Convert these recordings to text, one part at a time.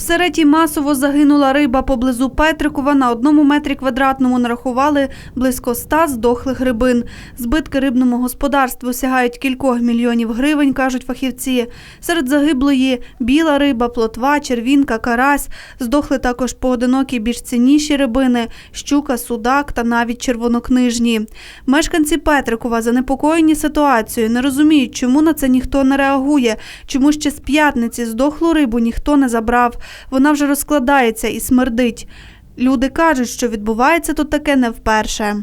В Сереті масово загинула риба поблизу Петрикова. На одному метрі квадратному нарахували близько ста здохлих рибин. Збитки рибному господарству сягають кількох мільйонів гривень, кажуть фахівці. Серед загиблої біла риба, плотва, червінка, карась. Здохли також поодинокі більш цінніші рибини – щука, судак та навіть червонокнижні. Мешканці Петрикова занепокоєні ситуацією, не розуміють, чому на це ніхто не реагує, чому ще з п'ятниці здохлу рибу ніхто не забрав. Вона вже розкладається і смердить. Люди кажуть, що відбувається тут таке не вперше.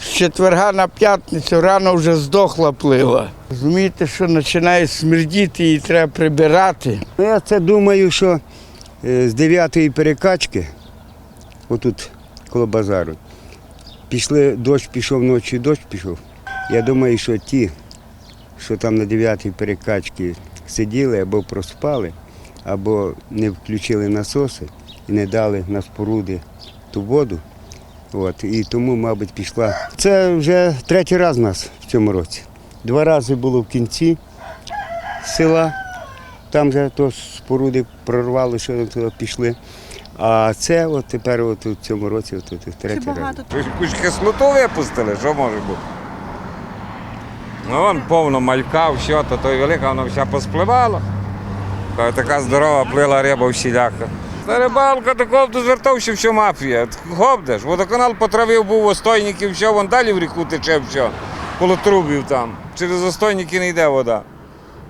З четверга на п'ятницю рано вже здохла плива. Розумієте, що починає смердіти і треба прибирати. Ну, Я це думаю, що е, з 9-ї перекачки, отут коло базару, пішли, дощ пішов ночі, дощ пішов. Я думаю, що ті, що там на 9-й перекачці сиділи або проспали, або не включили насоси і не дали на споруди ту воду. От, і тому, мабуть, пішла. Це вже третій раз у нас в цьому році. Два рази було в кінці села. Там же то споруди прорвали, що туди пішли. А це от тепер от у цьому році от, от, третій раз. Ви ж якусь кислоту випустили, що може бути? Ну, вон повно малька, все, то той велика, воно вся поспливало. Та Така здорова плила риба всіляка. Та рибалка такого тут звертався всю мафія. Гобдеш, водоканал потравив, був остойників, все, вон далі в ріку тече все, коло трубів там. Через остойники не йде вода.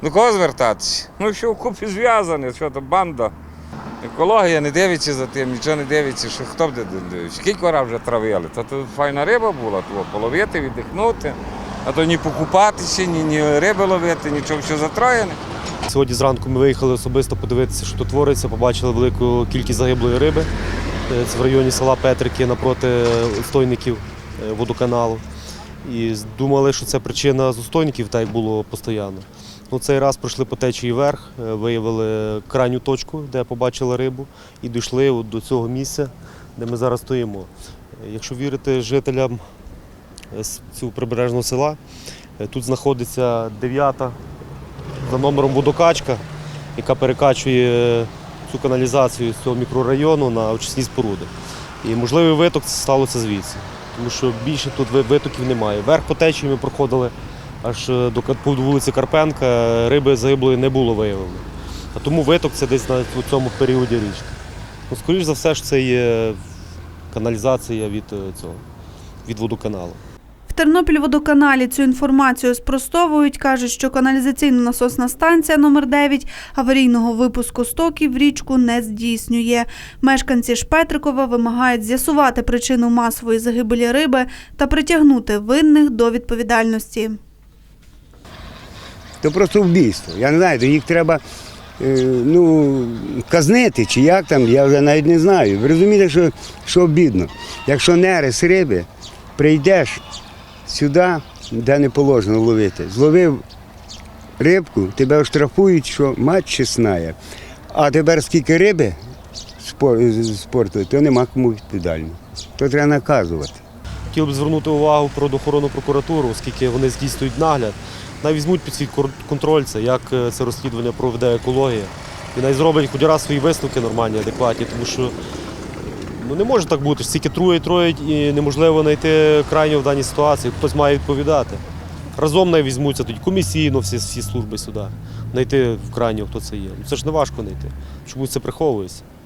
До кого звертатися? Ну що вкупі зв'язані, що то банда. Екологія не дивиться за тим, нічого не дивиться, що хто буде дивитися. Скільки раз вже травили, то тут файна риба була, то половити, віддихнути, а то ні покупатися, ні, ні риби ловити, нічого все затроєне. Сьогодні зранку ми виїхали особисто подивитися, що тут твориться. Побачили велику кількість загиблої риби. Е, Це в районі села Петрики напроти стойників е, водоканалу. І думали, що це причина з устойників, так було постійно. Ну, цей раз пройшли по течії вверх, е, виявили крайню точку, де побачили рибу, і дійшли до цього місця, де ми зараз стоїмо. Якщо вірити жителям цього прибережного села, тут знаходиться дев'ята за номером водокачка, яка перекачує цю каналізацію з цього мікрорайону на очисні споруди. І можливий виток сталося звідси, тому що більше тут витоків немає. Верх по течії ми проходили аж е, до вулиці Карпенка, риби загиблої не було виявлено. А тому виток це десь на цьому періоді річки. Ну, скоріш за все ж це є каналізація від е, цього, від водоканалу. Тернопільводоканалі цю інформацію спростовують, кажуть, що каналізаційно-насосна станція номер 9 аварійного випуску стоків в річку не здійснює. Мешканці Шпетрикова вимагають з'ясувати причину масової загибелі риби та притягнути винних до відповідальності. То просто вбійство. Я не знаю, їх треба е, ну, казнити чи як там, я вже навіть не знаю. Ви розумієте, що, що обідно. Якщо нерес риби, прийдеш сюди, де не положено ловити, зловив рибку, тебе оштрафують, що мать чесная. А тепер скільки риби спор- спорту, то нема кому відповідально. То треба наказувати. Хотів би звернути увагу про охоронну прокуратуру, оскільки вони здійснюють нагляд. Най візьмуть під свій контроль це, як е, це розслідування проведе екологія. І най зроблять хоч раз свої висновки нормальні, адекватні, тому що ну, не може так бути, стільки троють і неможливо знайти крайнього в даній ситуації. Хтось має відповідати. Разом не візьмуться тоді комісійно всі, всі служби сюди, знайти в крайнього, хто це є. Ну, це ж не важко знайти. Чомусь це приховується.